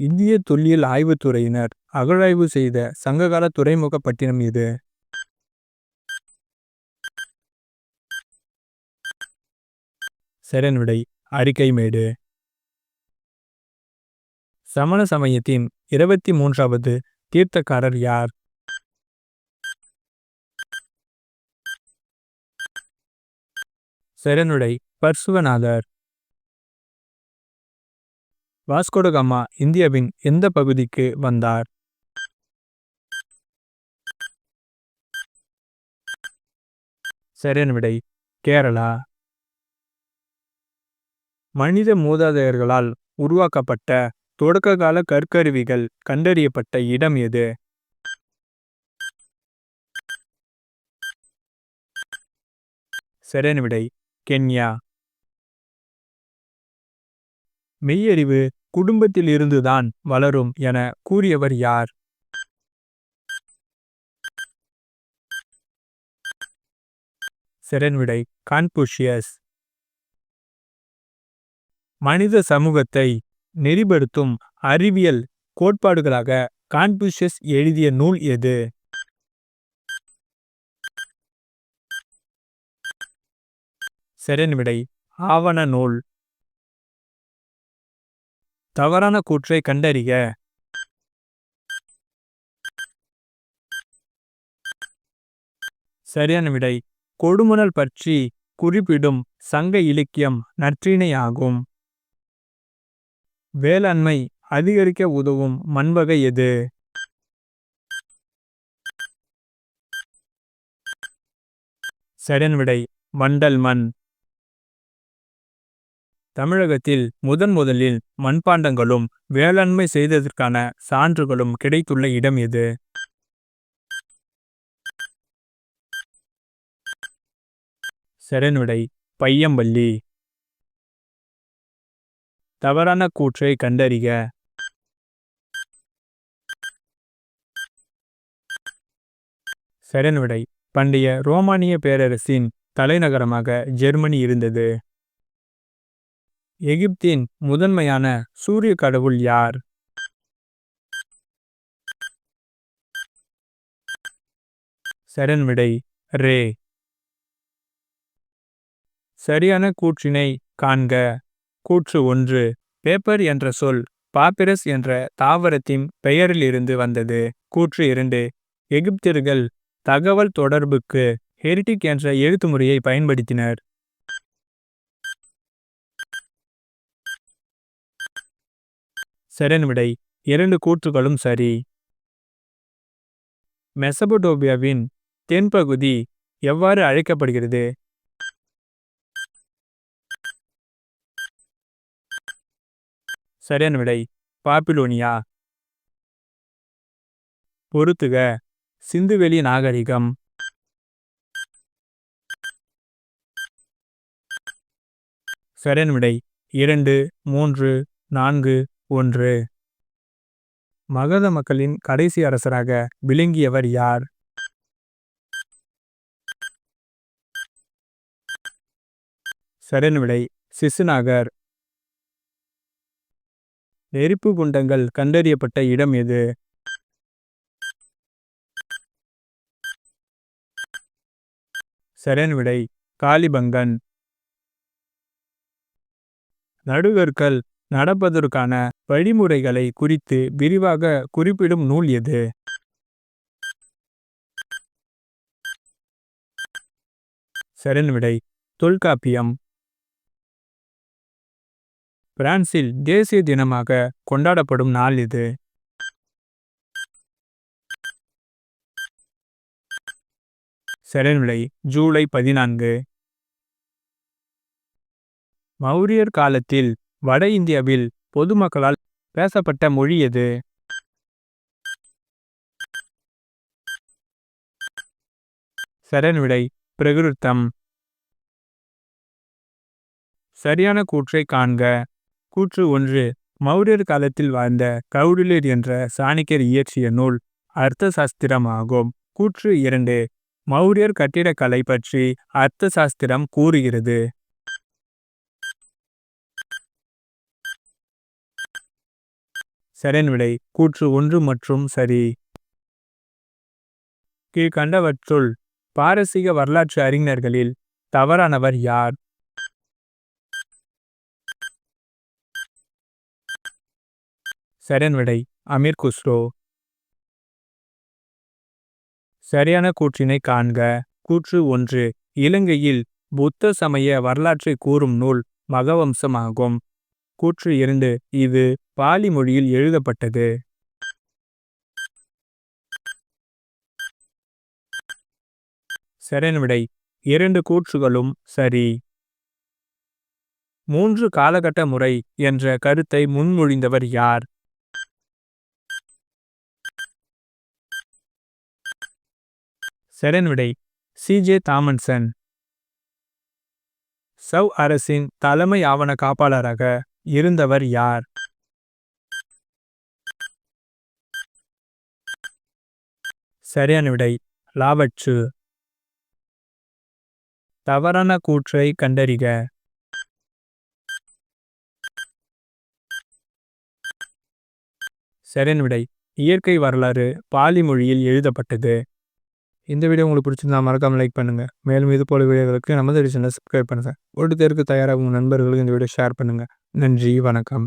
இந்திய தொல்லியல் ஆய்வுத்துறையினர் அகழாய்வு செய்த சங்ககால துறைமுக பட்டினம் இது. செரனுடை அறிக்கை மேடு சமண சமயத்தின் இருபத்தி மூன்றாவது தீர்த்தக்காரர் யார்? செரனுடை பர்சுவநாதர். வாஸ்கோடகாமா இந்தியாவின் எந்த பகுதிக்கு வந்தார்? சரியான விடை கேரளா. மனித மூதாதையர்களால் உருவாக்கப்பட்ட தொடக்ககால கற்கருவிகள் கண்டறியப்பட்ட இடம் எது? சரியான விடை கென்யா. மெய்யறிவு குடும்பத்தில் இருந்துதான் வளரும் என கூறியவர் யார்? செரன்விடை கான்பூஷியஸ் கான்புஷியஸ் மனித சமூகத்தை நெறிப்படுத்தும் அறிவியல் கோட்பாடுகளாக கான்புஷியஸ் எழுதிய நூல் எது? செரன்விடை ஆவண நூல். தவறான கூற்றை கண்டறிக. சரியான விடை. கொடுமுனல் பற்றி குறிப்பிடும் சங்க இலக்கியம் நற்றிணையாகும் வேளாண்மை அதிகரிக்க உதவும் மண்வகை எது? சரியான விடை. வண்டல் மண். தமிழகத்தில் முதன் முதலில் மண்பாண்டங்களும் வேளாண்மை செய்ததற்கான சான்றுகளும் கிடைத்துள்ள இடம் எது? செரனுடை பையம்பள்ளி. தவறான கூற்றை கண்டறிக. செரனுடை பண்டைய ரோமானிய பேரரசின் தலைநகரமாக ஜெர்மனி இருந்தது. எகிப்தின் முதன்மையான சூரிய கடவுள் யார்? சரண் விடை ரே. சரியான கூற்றினை காண்க. கூற்று ஒன்று பேப்பர் என்ற சொல் பாப்பிரஸ் என்ற தாவரத்தின் பெயரிலிருந்து வந்தது. கூற்று இரண்டு எகிப்தியர்கள் தகவல் தொடர்புக்கு ஹெரிட்டிக் என்ற எழுத்து முறையை பயன்படுத்தினர். செரன் விடை. இரண்டு கூற்றுகளும் சரி. மெசபடோபியாவின் தென்பகுதி எவ்வாறு அழைக்கப்படுகிறது? சரியான விடை. பாப்பிலோனியா பொறுத்துக சிந்துவெளி நாகரிகம். சரியான விடை. இரண்டு மூன்று நான்கு ஒன்று. மகத மக்களின் கடைசி அரசராக விளங்கியவர் யார்? சரியான சிசுநாகர். நெருப்பு குண்டங்கள் கண்டறியப்பட்ட இடம் எது? சரண்விடை காளிபங்கன். நடுகற்கள் நடப்பதற்கான வழிமுறைகளை குறித்து விரிவாக குறிப்பிடும் நூல் எது? சரண்விடை தொல்காப்பியம். பிரான்சில் தேசிய தினமாக கொண்டாடப்படும் நாள் இது. விலை ஜூலை பதினான்கு. மௌரியர் காலத்தில் வட இந்தியாவில் பொதுமக்களால் பேசப்பட்ட மொழி எது? சரண்விடை பிரகிருத்தம். சரியான கூற்றை காண்க. கூற்று ஒன்று மௌரியர் காலத்தில் வாழ்ந்த கௌடிலர் என்ற சாணிக்கர் இயற்றிய நூல் அர்த்த சாஸ்திரமாகும் கூற்று இரண்டு மௌரியர் கட்டிடக்கலை பற்றி அர்த்த சாஸ்திரம் கூறுகிறது. சரியான விடை கூற்று ஒன்று மற்றும் சரி. கீழ்கண்டவற்றுள் பாரசீக வரலாற்று அறிஞர்களில் தவறானவர் யார்? சரியான விடை அமீர் குஸ்ரோ. சரியான கூற்றினை காண்க கூற்று ஒன்று இலங்கையில் புத்த சமய வரலாற்றை கூறும் நூல் மகவம்சமாகும். கூற்று இரண்டு இது பாலி மொழியில் எழுதப்பட்டது. சரியான விடை இரண்டு கூற்றுகளும் சரி. மூன்று காலகட்ட முறை என்ற கருத்தை முன்மொழிந்தவர் யார்? செரன்விடை விடை சிஜே தாமன்சன். சவ் அரசின் தலைமை ஆவண காப்பாளராக இருந்தவர் யார்? சரியான விடை. லாவட்சு தவறான கூற்றை கண்டறிக. சரியான விடை. இயற்கை வரலாறு பாலி மொழியில் எழுதப்பட்டது. இந்த வீடியோ உங்களுக்கு பிடிச்சிருந்தா மறக்காமல் லைக் பண்ணுங்கள் மேலும் இது போல வீடியோகளுக்கு நமது சேனல் சப்ஸ்கிரைப் பண்ணுங்கள் ஒரு தேர்வுக்கு தயாராகும் நண்பர்களுக்கு இந்த வீடியோ ஷேர் பண்ணுங்கள் நன்றி வணக்கம்.